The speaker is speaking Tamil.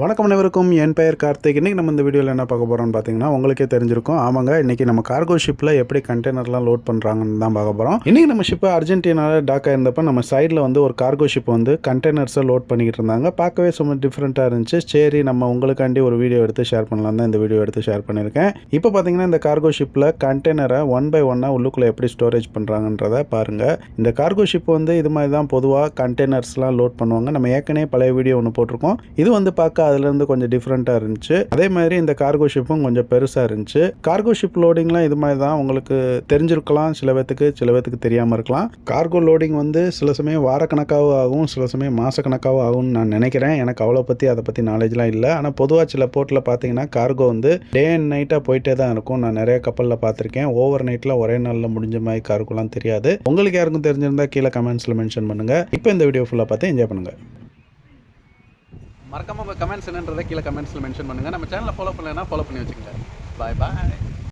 வணக்கம் அனைவருக்கும். என் பெயர் கார்த்திக். இன்றைக்கி நம்ம இந்த வீடியோவில் என்ன பார்க்க போகிறோம்னு பார்த்தீங்கன்னா உங்களுக்கே தெரிஞ்சிருக்கும். ஆமாங்க இன்றைக்கி நம்ம கார்கோ ஷிப்பில் எப்படி கண்டெய்னர்லாம் லோட் பண்ணுறாங்கன்னு தான் பார்க்க போகிறோம் இன்றைக்கி நம்ம ஷிப்பை அர்ஜென்டினாவில் டாக்கா இருந்தப்போ நம்ம சைடில் வந்து ஒரு கார்கோ ஷிப் வந்து கண்டெய்னர்ஸை லோட் பண்ணிக்கிட்டு இருந்தாங்க. பார்க்கவே சும்மா டிஃப்ரெண்ட்டாக இருந்துச்சு. சரி நம்ம உங்களுக்காண்டி ஒரு வீடியோ எடுத்து ஷேர் பண்ணலாம் தான் இந்த வீடியோ எடுத்து ஷேர் பண்ணியிருக்கேன். இப்போ பார்த்தீங்கன்னா இந்த கார்கோ ஷிப்பில் கண்டெய்னரை ஒன் பை ஒன்னாக உள்ளுக்குள்ளே எப்படி ஸ்டோரேஜ் பண்ணுறாங்கன்றத பாருங்கள் இந்த கார்கோ ஷிப் வந்து இது மாதிரி தான் பொதுவாக கண்டெய்னர்ஸ்லாம் லோட் பண்ணுவாங்க. நம்ம ஏற்கனவே பழைய வீடியோ ஒன்று போட்டிருக்கோம். இது வந்து பார்க்க அதுலேருந்து கொஞ்சம் டிஃப்ரெண்ட்டாக இருந்துச்சு. அதே மாதிரி இந்த கார்கோ ஷிப்பும் கொஞ்சம் பெருசாக இருந்துச்சு. கார்கோ ஷிப் லோடிங்லாம் இது மாதிரி தான் உங்களுக்கு தெரிஞ்சிருக்கலாம். சில பேத்துக்கு சில பேத்துக்கு தெரியாமல் இருக்கலாம். கார்கோ லோடிங் வந்து சில சமயம் வாரக்கணக்காகவும் ஆகும் சில சமயம் மாதக்கணக்காகவும் ஆகும்னு நான் நினைக்கிறேன். எனக்கு அவ்வளோ பற்றி அதை பற்றி நாலேஜ்லாம் இல்லை. ஆனால் பொதுவாக சில போர்ட்டில் பார்த்தீங்கன்னா கார்கோ வந்து டே அண்ட் நைட்டாக போயிட்டே தான் இருக்கும். நான் நிறைய கப்பலில் பார்த்துருக்கேன் ஓவர் நைட்டில் ஒரே நாளில் முடிஞ்ச மாதிரி கார்கோலாம் தெரியாது. உங்களுக்கு யாருக்கும் தெரிஞ்சிருந்தா கீழே கமெண்ட்ஸில் மென்ஷன் பண்ணுங்கள் இப்போ இந்த வீடியோ ஃபுல்லாக பார்த்து என்ஜாய் பண்ணுங்கள் மறக்காம உங்கள் கமெண்ட்ஸ் என்னன்றதை கீழே கமெண்ட்ஸில் மென்ஷன் பண்ணுங்கள் நம்ம சேனலை ஃபாலோ பண்ணலைன்னா ஃபாலோ பண்ணி வச்சுக்கோங்க. பாய் பாய்